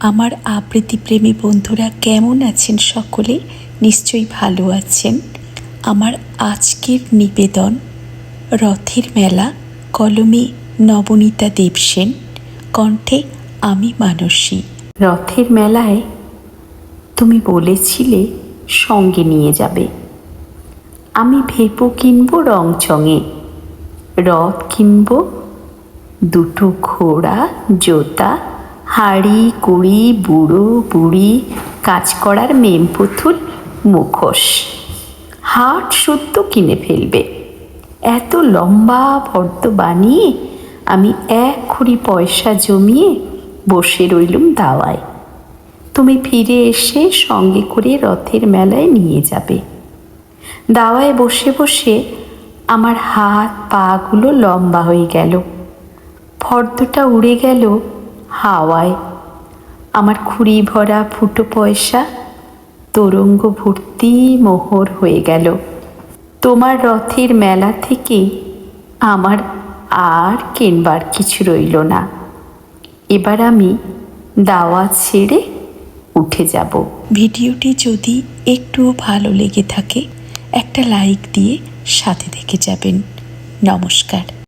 আমার আবৃত্তি প্রেমী বন্ধুরা কেমন আছেন সকলে? নিশ্চয়ই ভালো আছেন। আমার আজকের নিবেদন, রথের মেলা, কলমে নবনীতা দেবসেন কণ্ঠে আমি মানসী। রথের মেলায় তুমি বলেছিলে সঙ্গে নিয়ে যাবে। আমি ভেপো কিনবো রংচঙে রথ কিনবো দুটো ঘোড়া, জোতা হাড়ি, কুড়ি, বুড়ো, বুড়ি, কাজ করার মেম মুখোশ। হাট শুদ্ধ কিনে ফেলবে। এত লম্বা ফর্দ বানিয়ে আমি এক খুঁড়ি পয়সা জমিয়ে বসে রইলুম দাওয়ায়। তুমি ফিরে এসে সঙ্গে করে রথের মেলায় নিয়ে যাবে। দাওয়ায় বসে বসে আমার হাত পাগুলো লম্বা হয়ে গেল। ফর্দটা উড়ে গেল হাওয়ায়। আমার খুঁড়ি ভরা ফুটো পয়সা, তোরঙ্গ ভর্তি মোহর হয়ে গেল। তোমার রথের মেলা থেকে আমার আর কেনবার কিছু রইল না। এবার আমি দাওয়া ছেড়ে উঠে যাব। ভিডিওটি যদি একটুও ভালো লেগে থাকে, একটা লাইক দিয়ে সাথে থেকে যাবেন। নমস্কার।